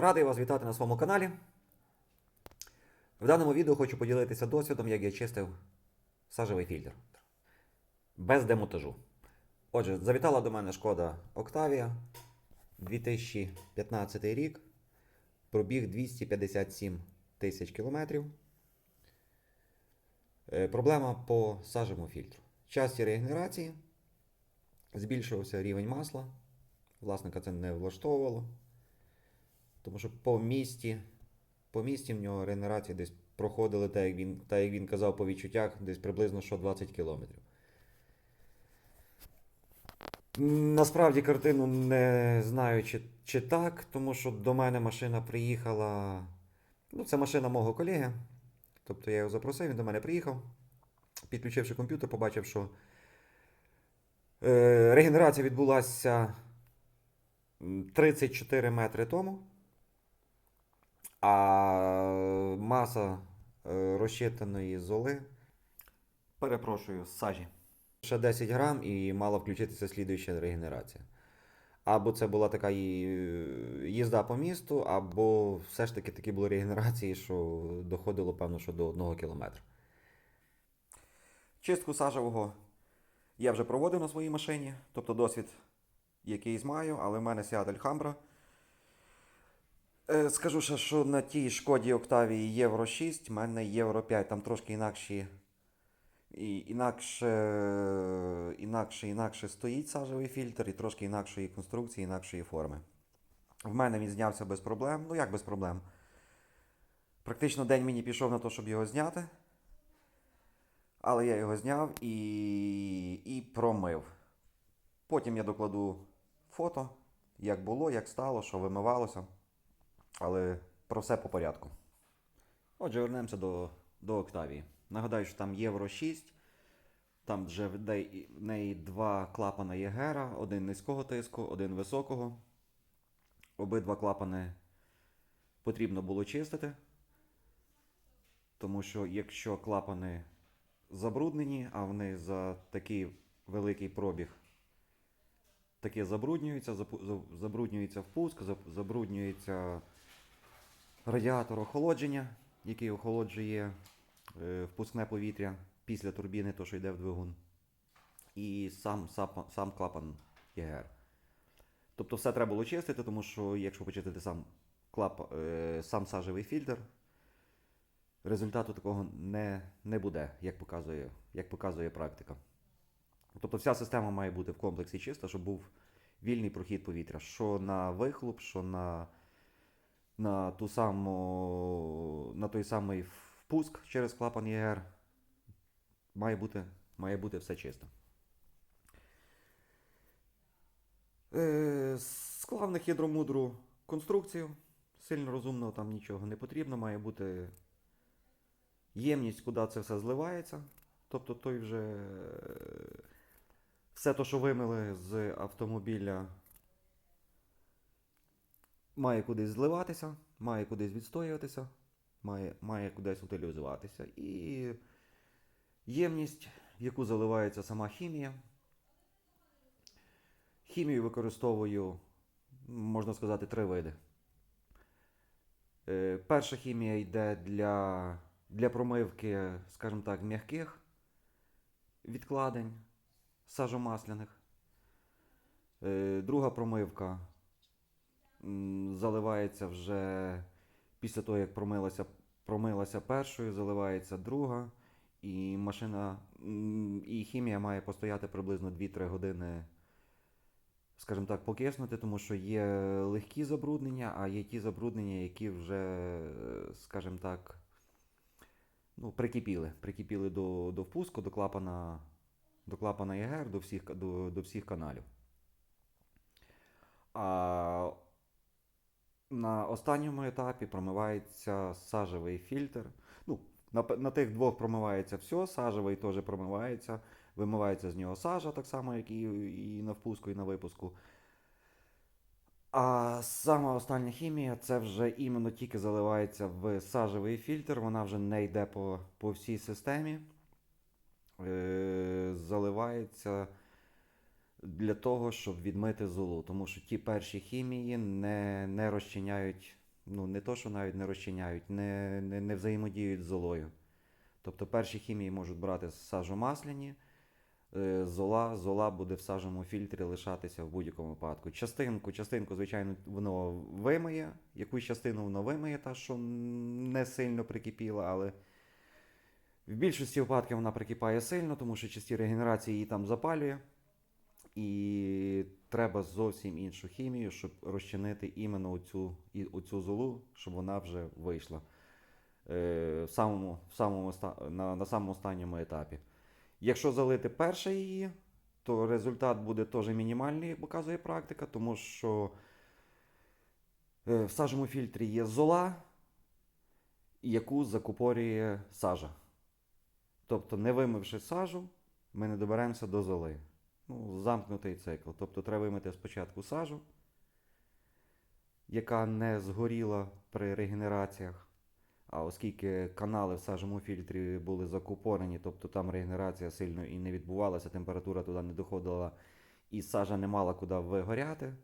Радий вас вітати на своєму каналі. В даному відео хочу поділитися досвідом, як я чистив сажевий фільтр. Без демонтажу. Отже, завітала до мене шкода Octavia 2015 рік. Пробіг 257 тисяч кілометрів. Е, Проблема по сажевому фільтру. Часті регенерації збільшувався рівень масла. Власника це не влаштовувало. Тому що по місті, по місті в нього регенерації десь проходили, так як він, так як він казав по відчуттях, десь приблизно що 20 кілометрів. Насправді картину не знаю, чи, чи так, тому що до мене машина приїхала. Ну, це машина мого колеги. Тобто я його запросив, він до мене приїхав. Підключивши комп'ютер, побачив, що е, регенерація відбулася 34 метри тому, а маса е, розчитаної золи, перепрошую, сажі. Ще 10 грам і мала включитися слідуюча регенерація. Або це була така їзда по місту, або все ж таки такі були регенерації, що доходило, певно, що до 1 кілометра. Чистку сажевого я вже проводив на своїй машині, тобто досвід якийсь маю, але в мене Seat Alhambra. Е, Скажу ще, що на тій шкоді Октавії Євро 6, в мене Євро 5, там трошки інакші. Інакше, інакше, інакше стоїть сажевий фільтр, і трошки інакшої конструкції, інакшої форми. В мене він знявся без проблем. Ну як без проблем? Практично день мені пішов на те, щоб його зняти. Але я його зняв і, і промив. Потім я докладу фото, як було, як стало, що вимивалося. Але про все по порядку. Отже, вернемося до, до Октавії. Нагадаю, що там Євро 6. Там вже в неї два клапана Єгера, один низького тиску, один високого. Обидва клапани потрібно було чистити. Тому що якщо клапани забруднені, а вони за такий великий пробіг таке забруднюються, запу- забруднюється впуск, забруднюється радіатор охолодження, який охолоджує е, впускне повітря після турбіни, то що йде в двигун. І сам, сам, сам клапан ЄГР. Тобто все треба було чистити, тому що якщо почистити сам, клап, е, сам сажевий фільтр, результату такого не, не буде, як показує, як показує практика. Тобто вся система має бути в комплексі чиста, щоб був вільний прохід повітря. Що на вихлоп, що на, на, ту саму, на той самий впуск через клапан ЄГР. Має бути, має бути все чисто. Е, склав на хитромудру конструкцію. Сильно розумного там нічого не потрібно. Має бути ємність, куди це все зливається. Тобто той вже е, все те, що вимили з автомобіля, має кудись зливатися, має кудись відстоюватися, має, має кудись утилізуватися. І ємність, в яку заливається сама хімія. Хімію використовую, можна сказати, три види. Е, Перша хімія йде для, для промивки, скажімо так, м'яких відкладень сажомасляних. Е, Друга промивка заливається вже після того, як промилася, промилася першою, заливається друга. І машина, і хімія має постояти приблизно 2-3 години, скажімо так, покиснути, тому що є легкі забруднення, а є ті забруднення, які вже, скажімо так, ну, прикипіли. Прикипіли до, до впуску, до клапана, до клапана ЄГР, до всіх, до, до всіх каналів. А на останньому етапі промивається сажевий фільтр. Ну, на, на тих двох промивається все, сажевий теж промивається, вимивається з нього сажа, так само, як і, і на впуску, і на випуску. А сама остання хімія це вже іменно тільки заливається в сажевий фільтр, вона вже не йде по, по всій системі. Е, заливається для того, щоб відмити золу. Тому що ті перші хімії не, не розчиняють ну, не то, що навіть не розчиняють, не, не, не взаємодіють з золою. Тобто перші хімії можуть брати сажомасляні, е, зола, зола буде в сажому фільтрі лишатися в будь-якому випадку. Частинку, частинку, звичайно, воно вимиє, якусь частину воно вимиє, та, що не сильно прикипіла, але в більшості випадків вона прикипає сильно, тому що часті регенерації її там запалює. І треба зовсім іншу хімію, щоб розчинити іменно оцю, оцю золу, щоб вона вже вийшла е, в самому, в самому, на, на самому останньому етапі. Якщо залити перше її, то результат буде теж мінімальний, як показує практика, тому що е, в сажому фільтрі є зола, яку закупорює сажа. Тобто, не вимивши сажу, ми не доберемося до золи. Ну, замкнутий цикл. Тобто треба вимити спочатку сажу, яка не згоріла при регенераціях. А оскільки канали в сажому фільтрі були закупорені, тобто там регенерація сильно і не відбувалася, температура туди не доходила, і сажа не мала куди вигоряти,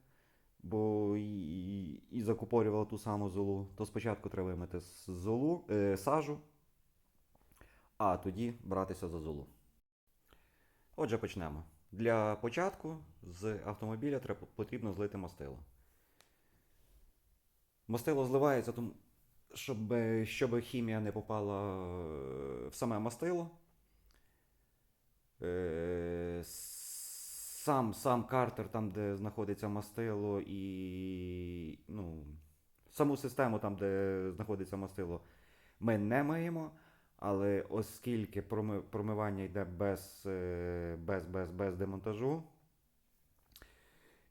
бо і, і, закупорювала ту саму золу, то спочатку треба вимити золу, е, сажу, а тоді братися за золу. Отже, почнемо. Для початку з автомобіля потрібно злити мастило. Мастило зливається, щоб, щоб хімія не попала е, в саме мастило. Е, Сам, сам картер, там, де знаходиться мастило, і ну, саму систему, там, де знаходиться мастило, ми не миємо. Але оскільки промивання йде без, е, без, без, без демонтажу,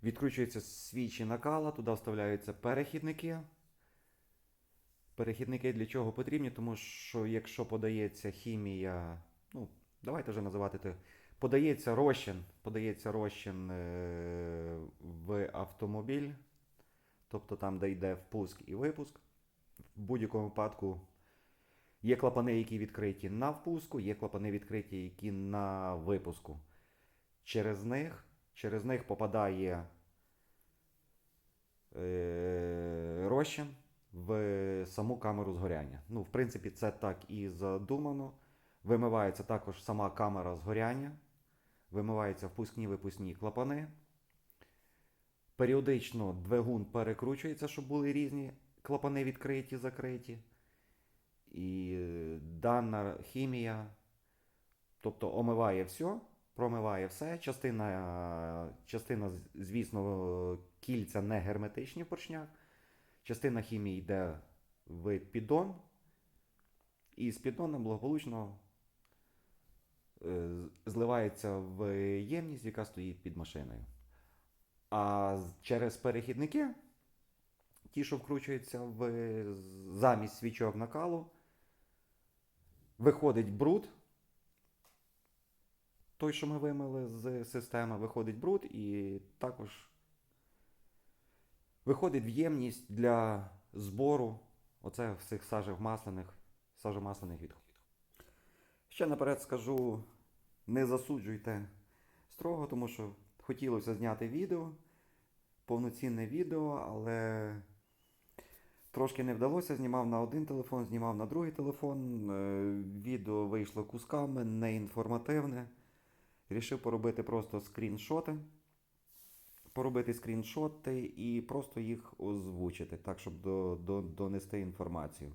відкручуються свічі накала, туди вставляються перехідники. Перехідники для чого потрібні? Тому що якщо подається хімія, ну, давайте вже називати те, подається розчин, подається розчин е, в автомобіль, тобто там, де йде впуск і випуск, в будь-якому випадку Є клапани, які відкриті на впуску, є клапани відкриті, які на випуску. Через них, через них попадає е, розчин в саму камеру згоряння. Ну, в принципі, це так і задумано. Вимивається також сама камера згоряння, вимиваються впускні випускні клапани. Періодично двигун перекручується, щоб були різні клапани відкриті, закриті. І дана хімія, тобто омиває все, промиває все. Частина, частина, звісно, кільця не герметичні в поршнях. Частина хімії йде в піддон. І з піддоном благополучно е, зливається в ємність, яка стоїть під машиною. А через перехідники, ті, що вкручуються в замість свічок накалу, виходить бруд. Той, що ми вимили з системи, виходить бруд, і також виходить в ємність для збору оцих всіх сажевмасляних, сажомасляних відходів. Ще наперед скажу: не засуджуйте строго, тому що хотілося зняти відео, повноцінне відео, але Трошки не вдалося, знімав на один телефон, знімав на другий телефон. Е, Відео вийшло кусками, неінформативне. Рішив поробити просто скріншоти. Поробити скріншоти і просто їх озвучити, так, щоб до, до, донести інформацію.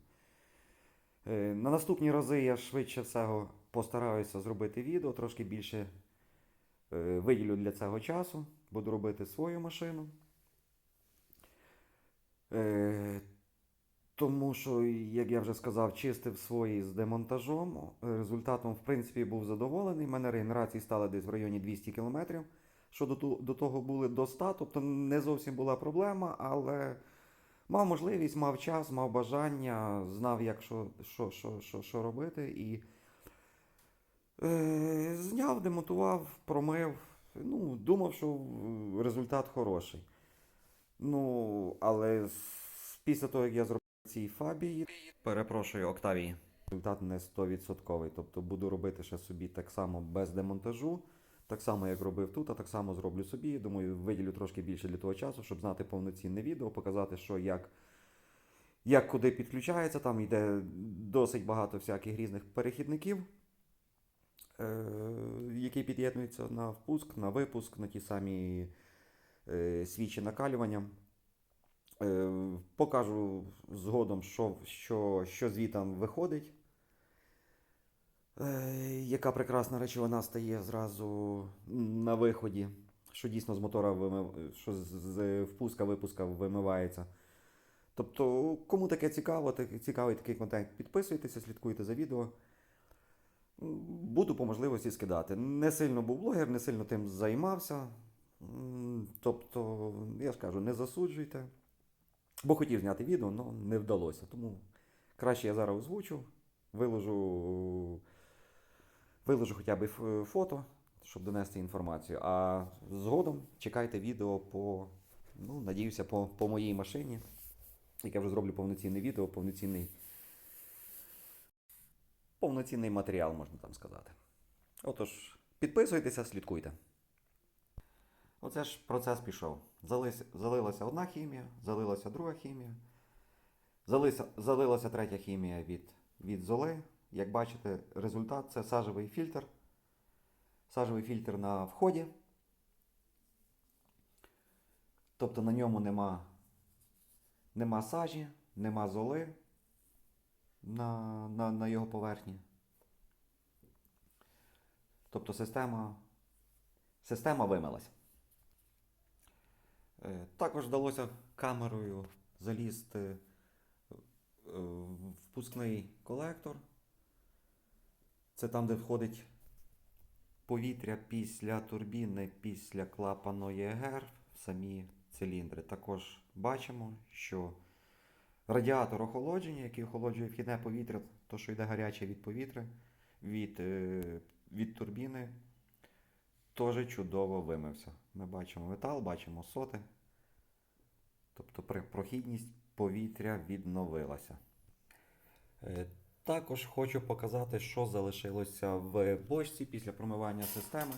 Е, На наступні рази я швидше всього постараюся зробити відео, трошки більше е, виділю для цього часу. Буду робити свою машину. Тому що, як я вже сказав, чистив свої з демонтажом. Результатом, в принципі, був задоволений. У мене регенерації стало десь в районі 200 км. Що до, до того були до 100, тобто не зовсім була проблема, але мав можливість, мав час, мав бажання, знав, як що, що, що, що, що робити. І е, зняв, демонтував, промив. Ну, думав, що результат хороший. Ну, але після того, як я зробив цій фабії, перепрошую, Октавії. Результат не 100%. Тобто буду робити ще собі так само без демонтажу, так само, як робив тут, а так само зроблю собі. Думаю, виділю трошки більше для того часу, щоб знати повноцінне відео, показати, що як, як куди підключається, там йде досить багато всяких різних перехідників, е, які під'єднуються на впуск, на випуск, на ті самі е, свічі накалювання. Е, Покажу згодом, що, що, що звітам виходить. Е, Яка прекрасна речовина стає зразу на виході, що дійсно з мотора вимив... що з- впуска випуска вимивається. Тобто, кому таке цікаво, цікавий такий контент, підписуйтеся, слідкуйте за відео. Буду по можливості скидати. Не сильно був блогер, не сильно тим займався. Тобто, я ж кажу, не засуджуйте. Бо хотів зняти відео, але не вдалося. Тому краще я зараз озвучу, виложу, виложу хоча б фото, щоб донести інформацію. А згодом чекайте відео по, ну, надіюся, по, по моїй машині. Як я вже зроблю повноцінне відео, повноцінний, повноцінний матеріал, можна там сказати. Отож, підписуйтеся, слідкуйте. Оце ж процес пішов. Залис, залилася одна хімія, залилася друга хімія, залися, залилася третя хімія від, від золи. Як бачите, результат це сажевий фільтр. Сажевий фільтр на вході. Тобто на ньому нема, нема сажі, нема золи на, на, на його поверхні. Тобто система, система вимилась. Е, Також вдалося камерою залізти е, в впускний колектор. Це там, де входить повітря після турбіни, після клапаної ЕГР в самі циліндри. Також бачимо, що радіатор охолодження, який охолоджує вхідне повітря, то що йде гаряче від повітря, від, е, від турбіни, теж чудово вимився. Ми бачимо метал, бачимо соти. Тобто прохідність повітря відновилася. Е, Також хочу показати, що залишилося в бочці після промивання системи.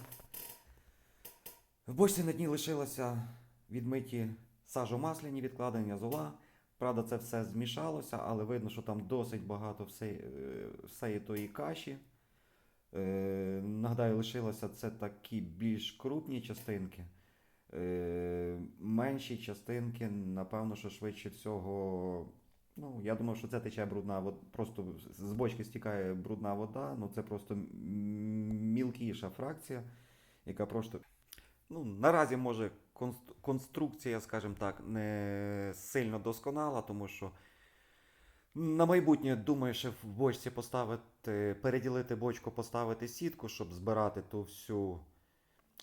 В бочці на дні лишилося відмиті сажомасляні відкладення зола. Правда, це все змішалося, але видно, що там досить багато все- е, тої каші. Е, Нагадаю, лишилося це такі більш крупні частинки. Е, Менші частинки, напевно, що швидше всього. Ну, я думав, що це тече брудна вода. Просто з бочки стікає брудна вода. Ну це просто мілкіша фракція, яка просто. Ну, наразі може конструкція, скажімо так, не сильно досконала, тому що на майбутнє думаю, в бочці поставити, переділити бочку, поставити сітку, щоб збирати ту всю,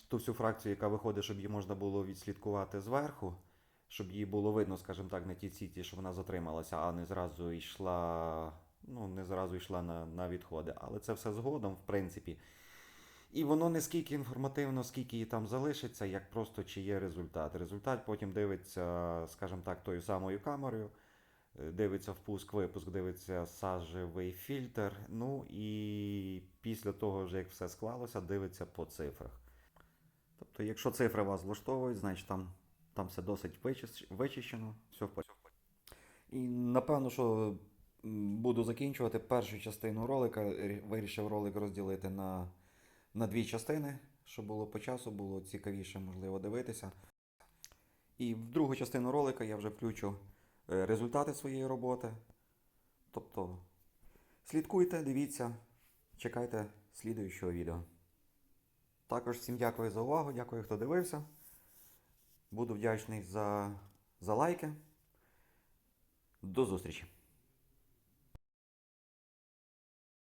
ту всю фракцію, яка виходить, щоб її можна було відслідкувати зверху, щоб її було видно, скажімо так, на тій сіті, що вона затрималася, а не зразу йшла, ну, не зразу йшла на, на відходи. Але це все згодом, в принципі. І воно не скільки інформативно, скільки її там залишиться, як просто чи є результат. Результат потім дивиться, скажімо так, тою самою камерою. Дивиться впуск, випуск, дивиться сажевий фільтр. Ну і після того, вже як все склалося, дивиться по цифрах. Тобто, якщо цифри вас влаштовують, значить там, там все досить вичищено, все в порядку. І напевно, що буду закінчувати першу частину ролика. Вирішив ролик розділити на, на дві частини, щоб було по часу, було цікавіше, можливо, дивитися. І в другу частину ролика я вже включу результати своєї роботи. Тобто слідкуйте, дивіться, чекайте слідуючого відео. Також всім дякую за увагу, дякую, хто дивився. Буду вдячний за, за лайки. До зустрічі!